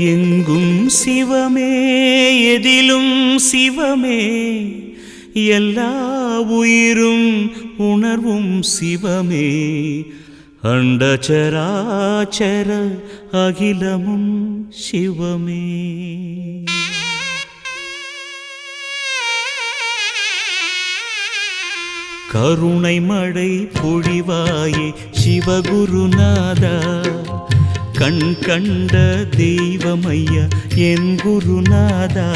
எங்கும் சிவமே எதிலும் சிவமே. எல்லா உயிரும் உணர்வும் சிவமே. அண்டச்சராச்சர அகிலமும் சிவமே. கருணை மழை பொழிவாயே சிவகுருநாதா. கண் கண்ட தெய்வமையா என் குருநாதா.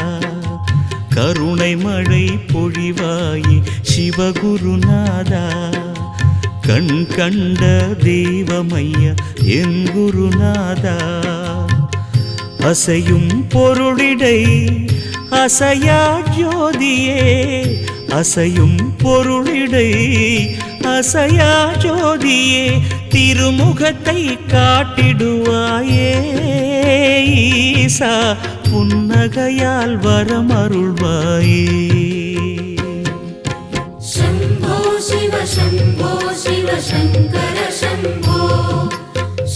கருணை மழை பொழிவாயே சிவகுருநாதா. கண் கண்ட தெய்வமையா என் குருநாதா. அசையும் பொருளிடை அசையா ஜோதியே. அசையும் பொருளிடை அசையா ஜோதியே. திருமுகத்தை காட்டிடுவாயே ஈசா புன்னகையால் வரமருள்வாயே. சம்போ சிவ சம்போ சிவ சங்கர சம்போ.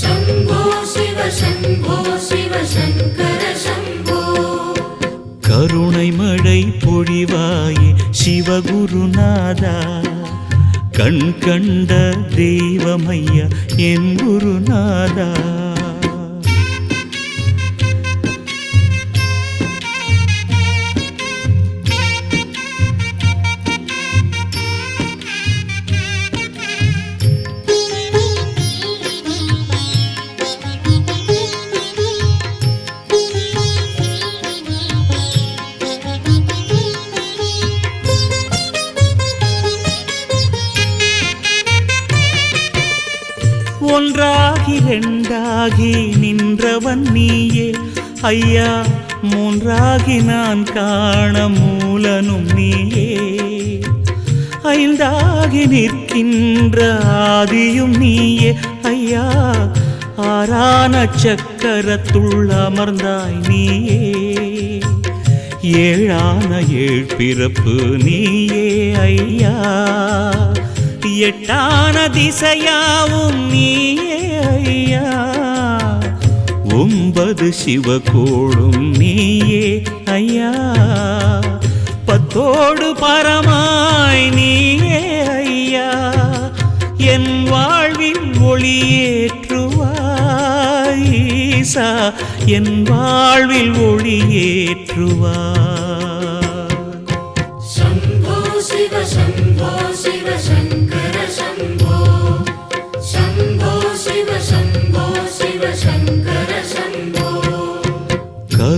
சம்போ சிவ சம்போ சிவ சங்கர சம்போ. கருணை மழை பொழிவாயே சிவகுருநாதா கண் கண்ட தெய்வமையா என் குருநாதா ஒன்றாகி நின்றவன் நீயே. ஐயா மூன்றாகி நான் காண மூலனும் நீயே. ஐந்தாகி நிற்கின்ற ஆதியும் நீயே. ஐயா ஆறான சக்கரத்துள் அமர்ந்தாய் நீயே. ஏழான ஏழ் பிறப்பு நீயே ஐயா. எட்டான திசையாவும் நீயே ஐயா. ஒன்பது சிவகோளும் நீயே ஐயா. பத்தோடு பரமாய் நீயே ஐயா. என் வாழ்வின் ஒளியேற்றுவாய் ஈசா. என் வாழ்வில் ஒளியேற்றுவாய் சிவ சிவ.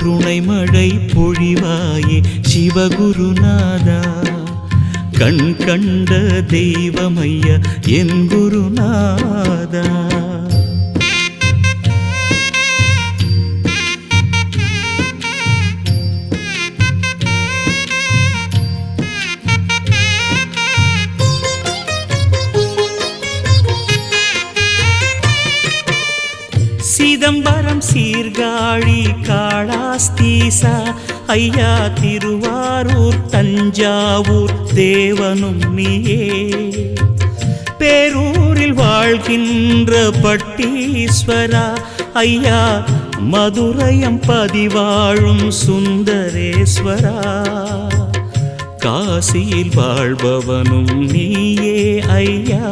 கருணை மழை பொழிவாயே சிவகுருநாதா. கண் கண்ட தெய்வமைய என் குருநாதா. சிதம்பரம் சீர்காழி காளாஸ்தீசா. ஐயா திருவாரூர் தஞ்சாவூர் தேவனும் நீயே. பேரூரில் வாழ்கின்ற பட்டீஸ்வரா. ஐயா மதுரையம் பதிவாழும் சுந்தரேஸ்வரா. காசியில் வாழ்பவனும் நீயே ஐயா.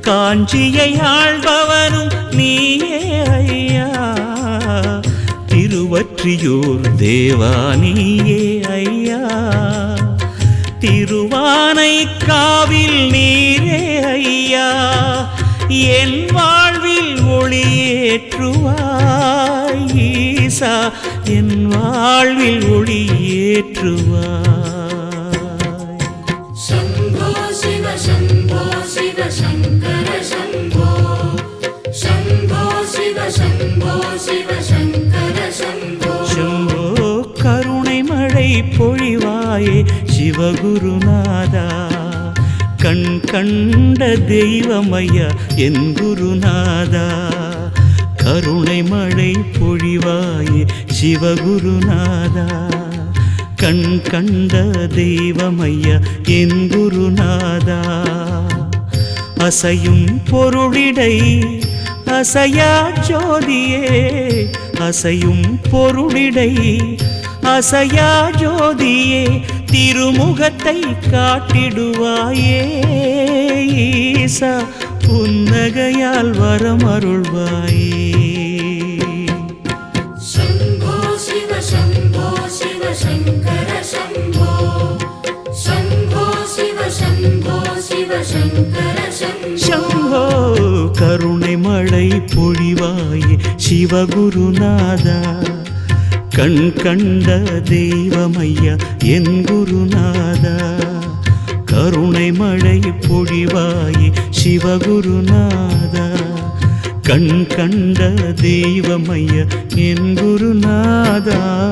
காஞ்சியை ஆள்பவனும் நீயே ஐயா. திருவற்றியூர் தேவா நீயே ஐயா. திருவானை காவில் நீரே ஐயா. என் வாழ்வில் ஒளியேற்றுவாய் ஈசா. என் வாழ்வில் ஒளியேற்றுவாய் பொழிவாயே சிவகுருநாதா. கண் கண்ட தெய்வமையா என் குருநாதா. கருணை மழை பொழிவாயே சிவகுருநாதா. கண் கண்ட தெய்வமையா என் குருநாதா. அசையும் பொருளிடை அசையா ஜோதியே. அசையும் பொருளிடை அசையா ஜோதியே திருமுகத்தை காட்டிடுவாயே. ஈசா புன்னகையால் வரமருள்வாயே. சம்போ சிவ சம்போ சிவ சங்கர சம்போ. சம்போ கருணை மழை பொழிவாயே சிவகுருநாதா. கண் கண்ட தெய்வமையா என் குருநாதா? கருணை மழை பொழிவாயே சிவகுருநாதா. கண் கண்ட தெய்வமையா என் குருநாதா?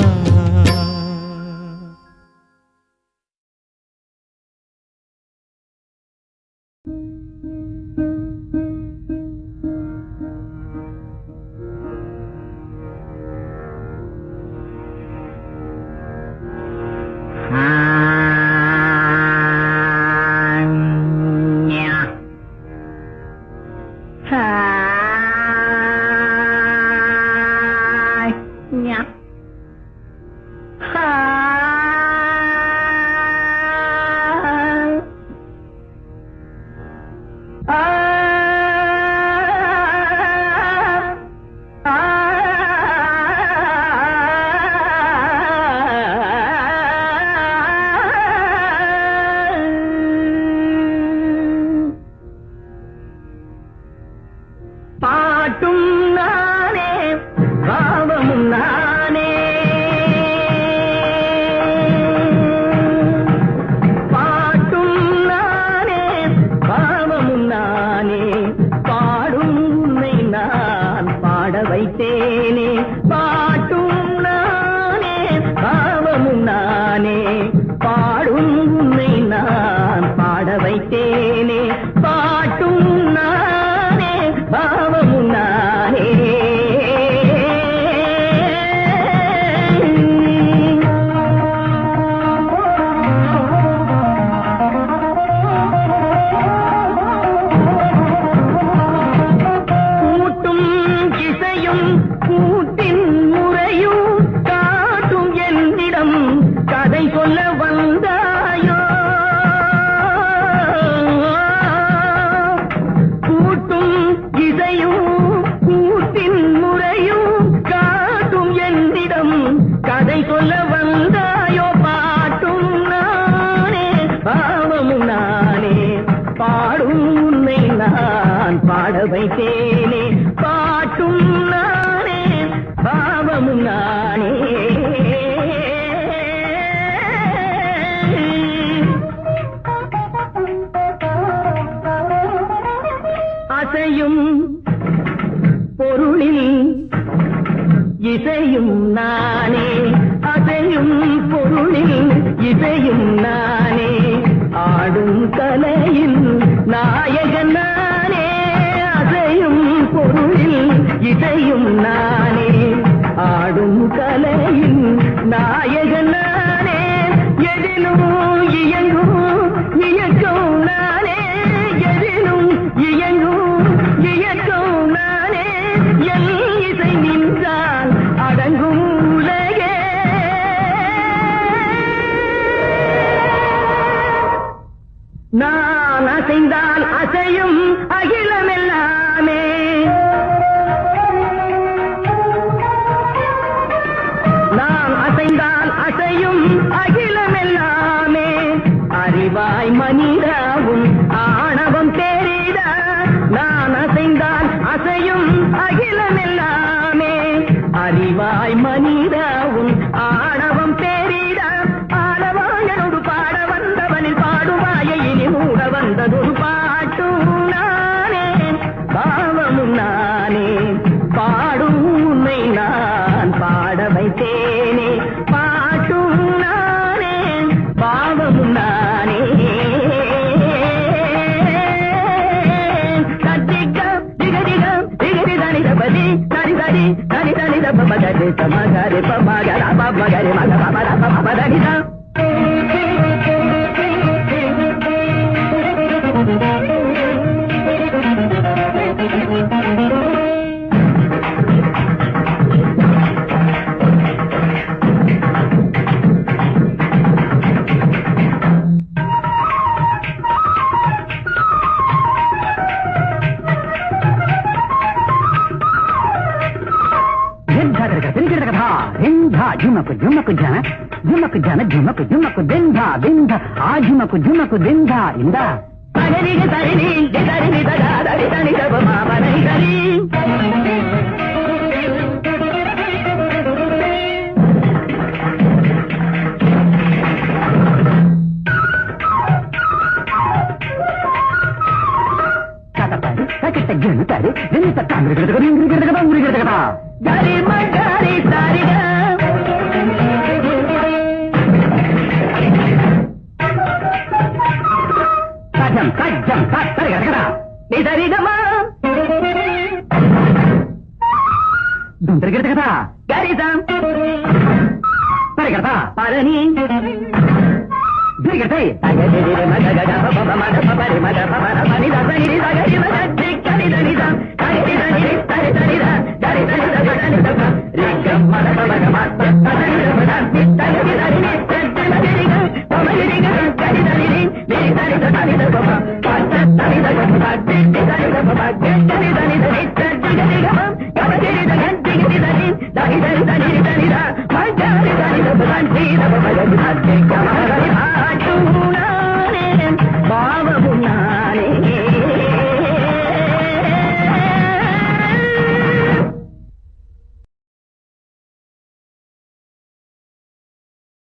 வைத்தேனே. இசையும் நானே அசையும் பொருளில் இசையும் நானே. ஆடும் கலையில் நான் நான் அசைந்தால் அசையும் அகிலமெல்லாமே. நான் அசைந்தால் அசையும் அகிலமெல்லாமே. அறிவாய் மனிதாவும் ஆணவம் தேரிட நான் அசைந்தால் அசையும் அகில పమ గరి సమ గరి పమ గర పమ గరి మగ పమ రమ పమ దని ఝుమకు ఝుమకు దింధ దింధ ఆ ఝుమకు ఝుమకు దింధ ఇందా? సరిని సరిని సరిని దరి సారిగా. రాజ్యం రాజ్యం సరి కదా నీ సరిగమా దుందరిగడత కదా? గారీసం పరిగడత. పాలని. దిగడతాయి మగ మగ మగ